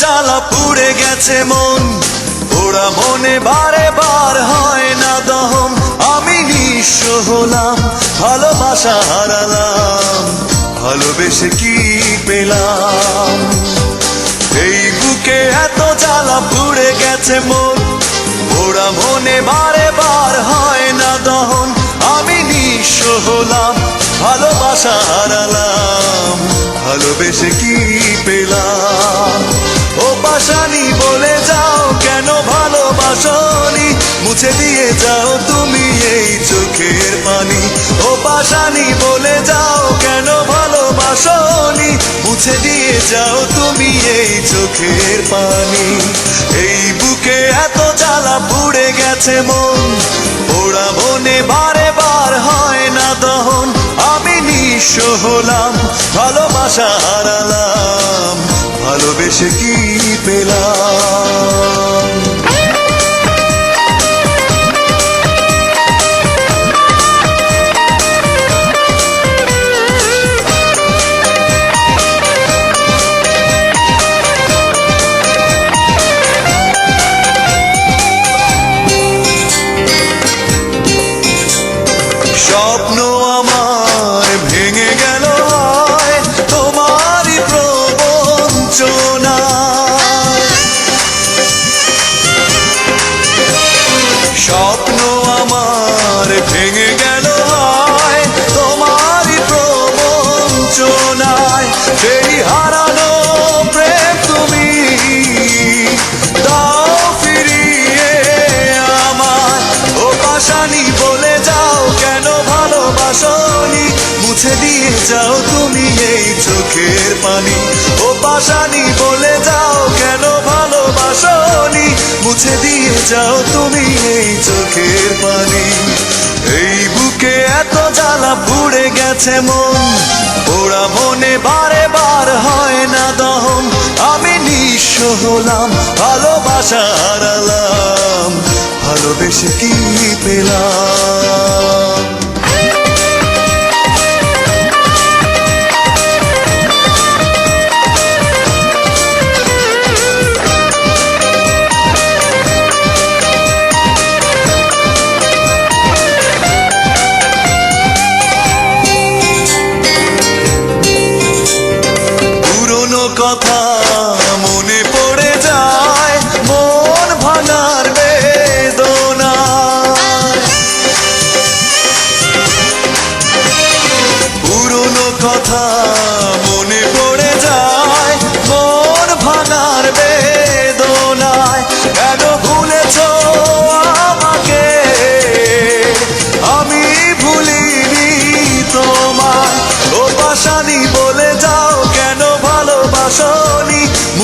জ্বালা পুড়ে গেছে মন। ওরা মনে বারে বার হয় না দহন। আমি নিঃস্ব হলাম, ভালোবাসা হারালাম, ভালোবেসে কি পেলাম? এই বুকে এত জ্বালা পুড়ে গেছে মন। ওরা মনে বারে বার হয় না দহন। আমি নিঃস্ব হলাম, ভালোবাসা হারালাম, ভালোবেসে কি পেলাম? মুছে দিয়ে যাও তুমি এই চোখের পানি। ও পাশানি, বলে যাও কেন ভালোবাসনি? মুছে দিয়ে যাও তুমি এই চোখের পানি। এই বুকে এত জ্বালা পুড়ে গেছে মন। ওরা মনে বারে বার হয় না দহন। আমি নিঃস্ব হলাম, ভালোবাসা হারালাম। ভালোবেসে কি স্বপ্ন আমার ভেঙে গেল হয় প্রবঞ্চনায় সেই হারানো প্রেম তুমি। দাও ফিরিয়ে আমার ও পাশানি বলে যাও কেন ভালোবাসনি? মুছে দিয়ে যাও তুমি এই চোখের পানি। ও পাশানি বলে যাও কেন মুছে দিয়ে যাও তুমি এই চোখের পানি। এই বুকে এত জ্বালা পুড়ে গেছে মন। ওরা মনে বারে বার হয় না দহন। আমি নিঃস্ব হলাম ভালোবাসা হারালাম ভালোবেসে কি পেলাম? কথা মনে পড়ে যায় মন ভাঙার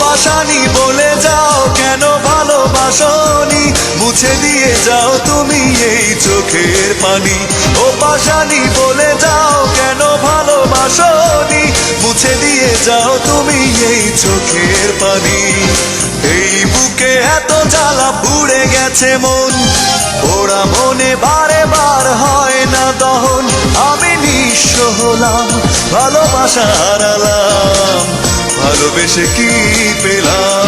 পাশানি বলে যাও, কেন ভালোবাসনি? মুছে দিয়ে যাও তুমি এই চোখের পানি। ও পাশানি বলে যাও, কেন ভালোবাসনি? মুছে দিয়ে যাও তুমি এই চোখের পানি। এই বুকে এত জ্বালা পুড়ে গেছে মন। ওরা মনে বারে বার হয় না দহন। আমি নিঃস্ব হলাম ভালোবাসা হারালাম ভালোবেসে কি পেলাম?